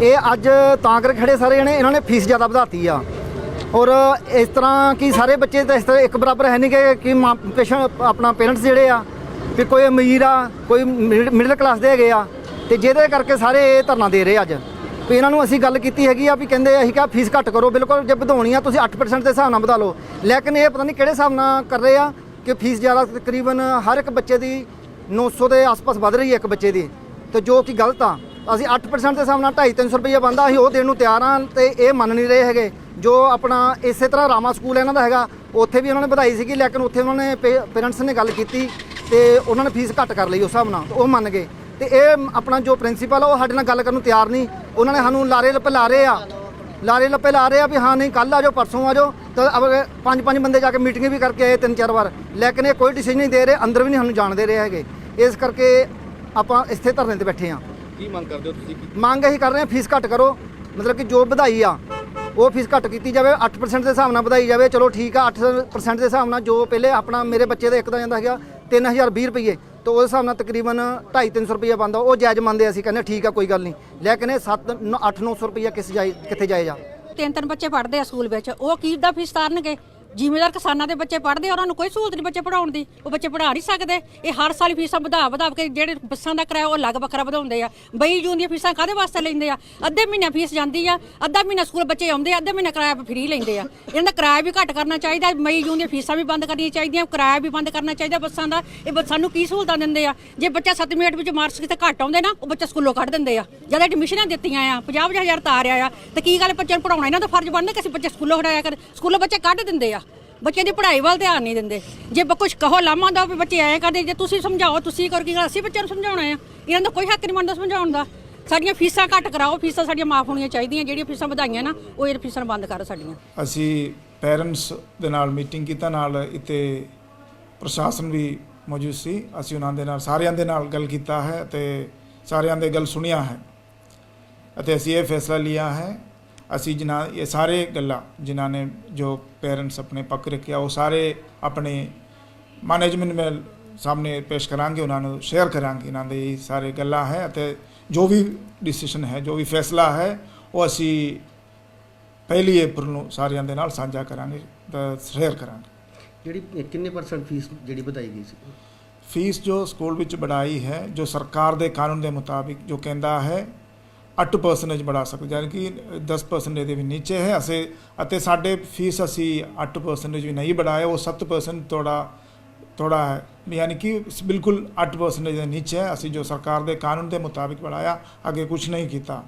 ਇਹ ਅੱਜ ਤਾਂ ਕਰਕੇ ਖੜੇ ਸਾਰੇ ਜਣੇ, ਇਹਨਾਂ ਨੇ ਫੀਸ ਜ਼ਿਆਦਾ ਵਧਾਤੀ ਆ। ਔਰ ਇਸ ਤਰ੍ਹਾਂ ਕਿ ਸਾਰੇ ਬੱਚੇ ਤਾਂ ਇਸ ਤਰ੍ਹਾਂ ਇੱਕ ਬਰਾਬਰ ਹੈ ਨਹੀਂ ਕਿ ਕਿ ਪੇਸ਼ੈਂਟ ਆਪਣਾ ਪੇਰੈਂਟਸ ਜਿਹੜੇ ਆ, ਵੀ ਕੋਈ ਅਮੀਰ ਆ, ਕੋਈ ਮਿਡਲ ਕਲਾਸ ਦੇ ਹੈਗੇ ਆ, ਤੇ ਜਿਹਦੇ ਕਰਕੇ ਸਾਰੇ ਇਹ ਧਰਨਾ ਦੇ ਰਹੇ ਅੱਜ। ਵੀ ਇਹਨਾਂ ਨੂੰ ਅਸੀਂ ਗੱਲ ਕੀਤੀ ਹੈਗੀ ਆ ਵੀ ਕਹਿੰਦੇ ਅਸੀਂ ਕਿਹਾ ਫੀਸ ਘੱਟ ਕਰੋ, ਬਿਲਕੁਲ ਜੇ ਵਧਾਉਣੀ ਆ, ਤੁਸੀਂ 8% ਦੇ ਹਿਸਾਬ ਨਾਲ ਵਧਾ ਲਓ। ਲੇਕਿਨ ਇਹ ਪਤਾ ਨਹੀਂ ਕਿਹੜੇ ਹਿਸਾਬ ਨਾਲ ਕਰ ਰਹੇ ਆ ਕਿ ਫੀਸ ਜ਼ਿਆਦਾ ਤਕਰੀਬਨ ਹਰ ਇੱਕ ਬੱਚੇ ਦੀ 900 ਦੇ ਆਸ-ਪਾਸ ਵੱਧ ਰਹੀ ਹੈ ਇੱਕ ਬੱਚੇ ਦੀ। ਤੇ ਜੋ ਕਿ ਗਲਤ ਆ। ਅਸੀਂ 8% ਦੇ ਹਿਸਾਬ ਨਾਲ 2.5-300 ਰੁਪਏ ਬੰਦਾ ਅਸੀਂ ਉਹ ਦੇਣ ਨੂੰ ਤਿਆਰ ਹਾਂ ਤੇ ਇਹ ਮੰਨ ਨਹੀਂ ਰਹੇ ਹੈਗੇ। ਜੋ ਆਪਣਾ ਇਸੇ ਤਰ੍ਹਾਂ ਰਾਮਾ ਸਕੂਲ ਇਹਨਾਂ ਦਾ ਹੈਗਾ, ਉੱਥੇ ਵੀ ਉਹਨਾਂ ਨੇ ਵਧਾਈ ਸੀਗੀ, ਲੇਕਿਨ ਉੱਥੇ ਉਹਨਾਂ ਨੇ ਪੇਰੈਂਟਸ ਨੇ ਗੱਲ ਕੀਤੀ ਤੇ ਉਹਨਾਂ ਨੇ ਫੀਸ ਘੱਟ ਕਰ ਲਈ ਉਸ ਹਿਸਾਬ ਨਾਲ, ਉਹ ਮੰਨ ਗਏ। ਤੇ ਇਹ ਆਪਣਾ ਜੋ ਪ੍ਰਿੰਸੀਪਲ ਆ, ਉਹ ਸਾਡੇ ਨਾਲ ਗੱਲ ਕਰਨ ਨੂੰ ਤਿਆਰ ਨਹੀਂ। ਉਹਨਾਂ ਨੇ ਸਾਨੂੰ ਲਾਰੇ ਲੱਪੇ ਲਾ ਰਹੇ ਆ, ਲਾਰੇ ਲੱਪੇ ਲਾ ਰਹੇ ਆ ਵੀ ਹਾਂ ਨਹੀਂ ਕੱਲ ਆ ਜਾਓ, ਪਰਸੋਂ ਆ ਜਾਓ। ਤਾਂ ਪੰਜ ਪੰਜ ਬੰਦੇ ਜਾ ਕੇ ਮੀਟਿੰਗ ਵੀ ਕਰਕੇ ਆਏ ਤਿੰਨ ਚਾਰ ਵਾਰ। ਲੇਕਿਨ ਇਹ ਕੋਈ ਡਿਸੀਜਨ ਨਹੀਂ ਦੇ ਰਹੇ, ਅੰਦਰ ਵੀ ਨਹੀਂ ਸਾਨੂੰ ਜਾਣ ਦੇ ਰਹੇ ਹੈਗੇ। ਇਸ ਕਰਕੇ ਆਪਾਂ ਇੱਥੇ ਧਰਨੇ ਤੇ ਬੈਠੇ ਆ ਕੀ ਮੰਗ ਕਰਦੇ ਹੋ ਤੁਸੀਂ? ਕੀ ਮੰਗ ਅਸੀਂ ਕਰ ਰਹੇ ਹਾਂ ਫੀਸ ਘੱਟ ਕਰੋ। ਮਤਲਬ ਕਿ ਜੋ ਵਧਾਈ ਆ ਉਹ ਫੀਸ ਘੱਟ ਕੀਤੀ ਜਾਵੇ 8% ਦੇ ਹਿਸਾਬ ਨਾਲ ਵਧਾਈ ਜਾਵੇ। ਚਲੋ ਠੀਕ ਆ 8% ਦੇ ਹਿਸਾਬ ਨਾਲ ਜੋ ਪਹਿਲੇ ਆਪਣਾ ਮੇਰੇ ਬੱਚੇ ਦਾ ਇੱਕ ਦਾ ਜਾਂਦਾ ਹੈਗਾ 3020 ਰੁਪਏ ਤੇ ਉਸ ਹਿਸਾਬ ਨਾਲ ਤਕਰੀਬਨ 2.5-300 ਰੁਪਏ ਬੰਦਾ ਉਹ ਜਾਇਜ਼ ਮੰਨਦੇ ਅਸੀਂ ਕਹਿੰਦੇ ਠੀਕ ਆ ਕੋਈ ਗੱਲ ਨਹੀਂ। ਲੇਕਿਨ ਇਹ 7 8-900 ਰੁਪਏ ਕਿਸ ਜਾਏ ਕਿੱਥੇ ਜਾਏਗਾ? ਤਿੰਨ ਤਿੰਨ ਬੱਚੇ ਪੜ੍ਹਦੇ ਆ ਸਕੂਲ ਵਿੱਚ। ਉਹ ਕੀ ਦਾ ਫੀਸ ਤਾਰਨਗੇ? ਜ਼ਿਮੀਦਾਰ ਕਿਸਾਨਾਂ ਦੇ ਬੱਚੇ ਪੜ੍ਹਦੇ ਆ, ਉਹਨਾਂ ਨੂੰ ਕੋਈ ਸਹੂਲਤ ਨਹੀਂ ਬੱਚੇ ਪੜਾਉਣ ਦੀ, ਉਹ ਬੱਚੇ ਪੜ੍ਹਾ ਨਹੀਂ ਸਕਦੇ। ਇਹ ਹਰ ਸਾਲ ਫੀਸਾਂ ਵਧਾ ਵਧਾ ਕੇ ਜਿਹੜੇ ਬੱਸਾਂ ਦਾ ਕਿਰਾਇਆ ਉਹ ਅਲੱਗ ਵੱਖਰਾ ਵਧਾਉਂਦੇ ਆ। ਬਈ ਜੂਨ ਦੀਆਂ ਫੀਸਾਂ ਕਾਦੇ ਵਾਸਤੇ ਲੈਂਦੇ ਆ? ਅੱਧੇ ਮਹੀਨੇ ਫੀਸ ਜਾਂਦੀ ਆ, ਅੱਧਾ ਮਹੀਨਾ ਸਕੂਲ ਬੱਚੇ ਆਉਂਦੇ ਆ, ਅੱਧਾ ਮਹੀਨਾ ਕਿਰਾਇਆ ਫ੍ਰੀ ਲੈਂਦੇ ਆ। ਇਹਨਾਂ ਦਾ ਕਿਰਾਇਆ ਵੀ ਘੱਟ ਕਰਨਾ ਚਾਹੀਦਾ, ਮਈ ਜੂਨ ਦੀਆਂ ਫੀਸਾਂ ਵੀ ਬੰਦ ਕਰਨੀਆਂ ਚਾਹੀਦੀਆਂ, ਕਿਰਾਇਆ ਵੀ ਬੰਦ ਕਰਨਾ ਚਾਹੀਦਾ ਬੱਸਾਂ ਦਾ। ਇਹ ਬੱਸਾਂ ਨੂੰ ਕੀ ਸਹੂਲਤਾਂ ਦਿੰਦੇ ਆ? ਜੇ ਬੱਚਾ 7ਵੀਂ 8ਵੀਂ ਵਿੱਚ ਮਾਰਕਸ ਕਿਤੇ ਘੱਟ ਆਉਂਦੇ ਨਾ, ਉਹ ਬੱਚਾ ਸਕੂਲੋਂ ਕੱਢ ਦਿੰਦੇ ਆ। ਜਦ ਐਡਮਿਸ਼ਨਾਂ ਦਿੱਤੀਆਂ ਆ 50 ਹਜ਼ਾਰ ਤਾਰਿਆ ਆ ਤੇ ਕੀ ਗੱਲ ਬੱਚਿਆਂ ਨੂੰ ਪੜਾਉਣਾ ਇਹਨਾਂ ਦਾ ਫਰਜ਼ ਬਣਦਾ ਕਿ ਅਸੀਂ ਬੱਚੇ ਸਕੂਲੋਂ ਹਟਾਇਆ ਕਰ। ਸਕੂਲੋਂ ਬੱਚੇ ਕੱਢ ਦਿੰਦੇ ਆ। ਬੱਚੇ ਦੀ ਪੜ੍ਹਾਈ ਵੱਲ ਧਿਆਨ ਨਹੀਂ ਦਿੰਦੇ। ਜੇ ਬ- ਕੁਛ ਕਹੋ ਲਾਮਾ ਦਾ ਵੀ ਬੱਚੇ ਐਂ ਕਰਦੇ, ਜੇ ਤੁਸੀਂ ਸਮਝਾਓ, ਤੁਸੀਂ ਕਰੋ ਕੀ ਗੱਲ ਅਸੀਂ ਬੱਚਿਆਂ ਨੂੰ ਸਮਝਾਉਣਾ ਆ। ਇਹਨਾਂ ਦਾ ਕੋਈ ਹੱਕ ਨਹੀਂ ਬਣਦਾ ਸਮਝਾਉਣ ਦਾ। ਸਾਡੀਆਂ ਫੀਸਾਂ ਘੱਟ ਕਰਾਓ, ਫੀਸਾਂ ਸਾਡੀਆਂ ਮਾਫ ਹੋਣੀਆਂ ਚਾਹੀਦੀਆਂ। ਜਿਹੜੀਆਂ ਫੀਸਾਂ ਵਧਾਈਆਂ ਨਾ, ਉਹ ਇਹ ਫੀਸਾਂ ਬੰਦ ਕਰੋ ਸਾਡੀਆਂ। ਅਸੀਂ ਪੈਰੈਂਟਸ ਦੇ ਨਾਲ ਮੀਟਿੰਗ ਕੀਤਾ, ਨਾਲ ਇੱਥੇ ਪ੍ਰਸ਼ਾਸਨ ਵੀ ਮੌਜੂਦ ਸੀ। ਅਸੀਂ ਉਹਨਾਂ ਦੇ ਨਾਲ, ਸਾਰਿਆਂ ਦੇ ਨਾਲ ਗੱਲ ਕੀਤਾ ਹੈ ਅਤੇ ਸਾਰਿਆਂ ਦੇ ਗੱਲ ਸੁਣਿਆ ਹੈ। ਅਤੇ ਅਸੀਂ ਇਹ ਫੈਸਲਾ ਲਿਆ ਹੈ ਅਸੀਂ ਜਿਨ੍ਹਾਂ ਇਹ ਸਾਰੇ ਗੱਲਾਂ ਜਿਨ੍ਹਾਂ ਨੇ ਜੋ ਪੈਰੈਂਟਸ ਆਪਣੇ ਪੱਕ ਰੱਖਿਆ ਉਹ ਸਾਰੇ ਆਪਣੇ ਮੈਨੇਜਮੈਂਟ ਮੇ ਸਾਹਮਣੇ ਪੇਸ਼ ਕਰਾਂਗੇ ਉਹਨਾਂ ਨੂੰ ਸ਼ੇਅਰ ਕਰਾਂਗੇ। ਇਹਨਾਂ ਦੇ ਇਹ ਸਾਰੇ ਗੱਲਾਂ ਹੈ ਅਤੇ ਜੋ ਵੀ ਡਿਸੀਜਨ ਹੈ ਜੋ ਵੀ ਫੈਸਲਾ ਹੈ ਉਹ ਅਸੀਂ ਪਹਿਲੀ April ਨੂੰ ਸਾਰਿਆਂ ਦੇ ਨਾਲ ਸਾਂਝਾ ਕਰਾਂਗੇ ਤਾਂ ਸ਼ੇਅਰ ਕਰਾਂਗੇ। ਜਿਹੜੀ ਕਿੰਨੇ ਪਰਸੈਂਟ ਫੀਸ ਜਿਹੜੀ ਵਧਾਈ ਗਈ ਸੀ? ਫੀਸ ਜੋ ਸਕੂਲ ਵਿੱਚ ਵਧਾਈ ਹੈ ਜੋ ਸਰਕਾਰ ਦੇ ਕਾਨੂੰਨ ਦੇ ਮੁਤਾਬਿਕ ਜੋ ਕਹਿੰਦਾ ਹੈ 8% ਵਧਾ ਸਕਦੇ ਯਾਨੀ ਕਿ 10% ਦੇ ਵੀ ਨੀਚੇ ਹੈ ਅਸੀਂ, ਅਤੇ ਸਾਡੇ ਫੀਸ ਅਸੀਂ 8% ਵੀ ਨਹੀਂ ਵਧਾਇਆ ਉਹ 7% ਥੋੜਾ ਥੋੜਾ ਹੈ। ਯਾਨੀ ਕਿ ਬਿਲਕੁਲ 8% ਦੇ ਨੀਚੇ ਹੈ, ਅਸੀਂ ਜੋ ਸਰਕਾਰ ਦੇ ਕਾਨੂੰਨ ਦੇ ਮੁਤਾਬਿਕ ਵਧਾਇਆ ਅੱਗੇ ਕੁਝ ਨਹੀਂ ਕੀਤਾ।